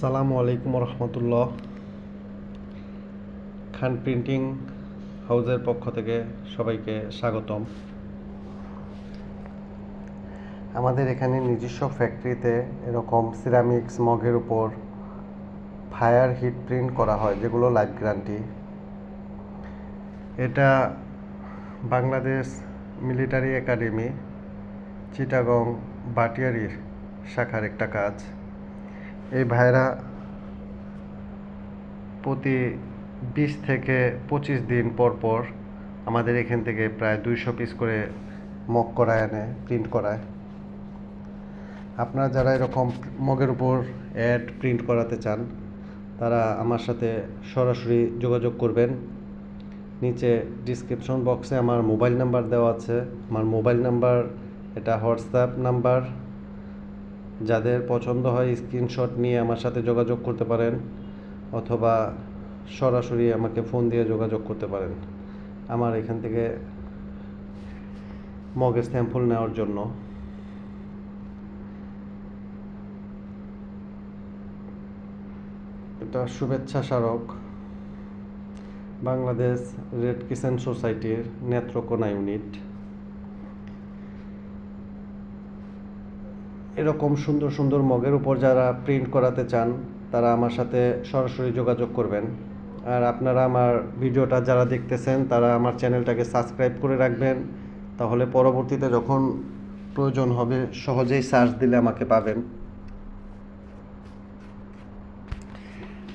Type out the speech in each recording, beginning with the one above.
আসসালামু আলাইকুম রহমতুল্লাহ। খান প্রিন্টিং হাউসের পক্ষ থেকে সবাইকে স্বাগতম। আমাদের এখানে নিজস্ব ফ্যাক্টরিতে এরকম সিরামিক্স মগের উপর ফায়ার হিট প্রিন্ট করা হয়, যেগুলো লাইফ গ্যারান্টি। এটা বাংলাদেশ মিলিটারি একাডেমি, চিটাগং বাটিয়ারির শাখার একটা কাজ। এই ভাইরা প্রতি বিশ থেকে পঁচিশ দিন পর পর আমাদের এখান থেকে প্রায় দুইশো পিস করে মগ করায় আনে প্রিন্ট করায়। আপনারা যারা এরকম মগের উপর অ্যাড প্রিন্ট করাতে চান, তারা আমার সাথে সরাসরি যোগাযোগ করবেন। নিচে ডিসক্রিপশন বক্সে আমার মোবাইল নাম্বার দেওয়া আছে। আমার মোবাইল নাম্বার এটা হোয়াটসঅ্যাপ নাম্বার যাদের পছন্দ হয় স্ক্রিনশট নিয়ে আমার সাথে যোগাযোগ করতে পারেন অথবা সরাসরি আমাকে ফোন দিয়ে যোগাযোগ করতে পারেন। আমার এখান থেকে মগের স্যাম্পল নেওয়ার জন্য। এটা শুভেচ্ছা স্মারক। বাংলাদেশ রেড কিষান সোসাইটির নেত্রকোনা ইউনিট। এরকম সুন্দর সুন্দর মগের উপর যারা প্রিন্ট করাতে চান, তারা আমার সাথে সরাসরি যোগাযোগ করবেন। আর আপনারা আমার ভিডিওটা যারা দেখতেছেন, তারা আমার চ্যানেলটাকে সাবস্ক্রাইব করে রাখবেন। তাহলে পরবর্তীতে যখন প্রয়োজন হবে, সহজেই সার্চ দিলে আমাকে পাবেন।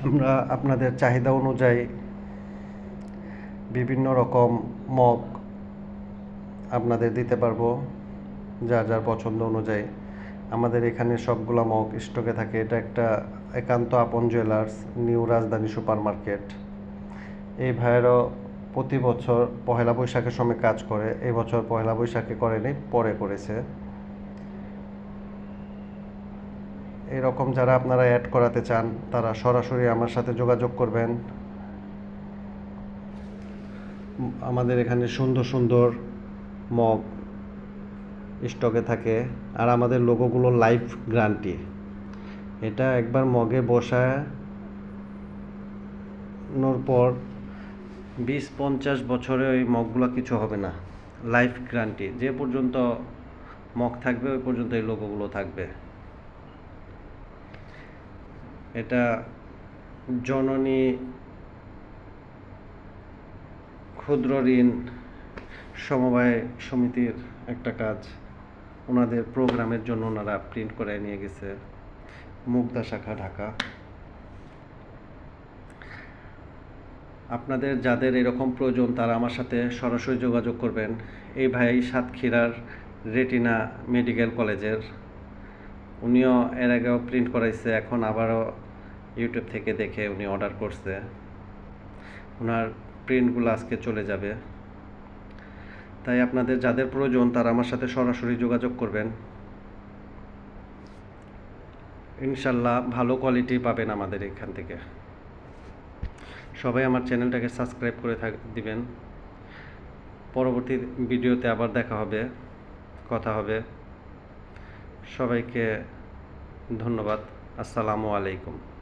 আমরা আপনাদের চাহিদা অনুযায়ী বিভিন্ন রকম মগ আপনাদের দিতে পারব, যার যার পছন্দ অনুযায়ী। আমাদের এখানে সবগুলা মগ স্টকে থাকে। এটা একটা একান্ত আপন jewellers new Rajdhani super market এই ভাইয়েরও প্রতি বছর পহেলা বৈশাখের সময় কাজ করে। এই বছর পহেলা বৈশাখে করেনি পরে করেছে। এরকম যারা আপনারা অ্যাড করাতে চান, তারা সরাসরি আমার সাথে যোগাযোগ করবেন। আমাদের এখানে সুন্দর সুন্দর মগ স্টকে থাকে আর আমাদের লোগোগুলো লাইফ গ্রান্টি এটা একবার মগে বসানোর পর বিশ পঞ্চাশ বছরে ওই মগগুলো কিছু হবে না। লাইফ গ্রান্টি যে পর্যন্ত মগ থাকবে, ওই পর্যন্ত এই লোগোগুলো থাকবে। এটা জননী ক্ষুদ্র ঋণ সমবায় সমিতির একটা কাজ। ওনাদের প্রোগ্রামের জন্য ওনারা প্রিন্ট করে নিয়ে গেছে। মুগদা শাখা, ঢাকা। আপনাদের যাদের এরকম প্রয়োজন, তারা আমার সাথে সরাসরি যোগাযোগ করবেন। এই ভাই সাতক্ষীরার রেটিনা মেডিকেল কলেজের। উনিও এর আগেও প্রিন্ট করাইছে, এখন আবারও ইউটিউব থেকে দেখে উনি অর্ডার করছে। ওনার প্রিন্টগুলো আজকে চলে যাবে। তাই আপনাদের যাদের প্রয়োজন তারা আমার সাথে সরাসরি যোগাযোগ করবেন। ইনশাল্লাহ ভালো কোয়ালিটি পাবেন আমাদের এখান থেকে। সবাই আমার চ্যানেলটাকে সাবস্ক্রাইব করে থাক দিবেন। পরবর্তী ভিডিওতে আবার দেখা হবে, কথা হবে। সবাইকে ধন্যবাদ। আসসালামু আলাইকুম।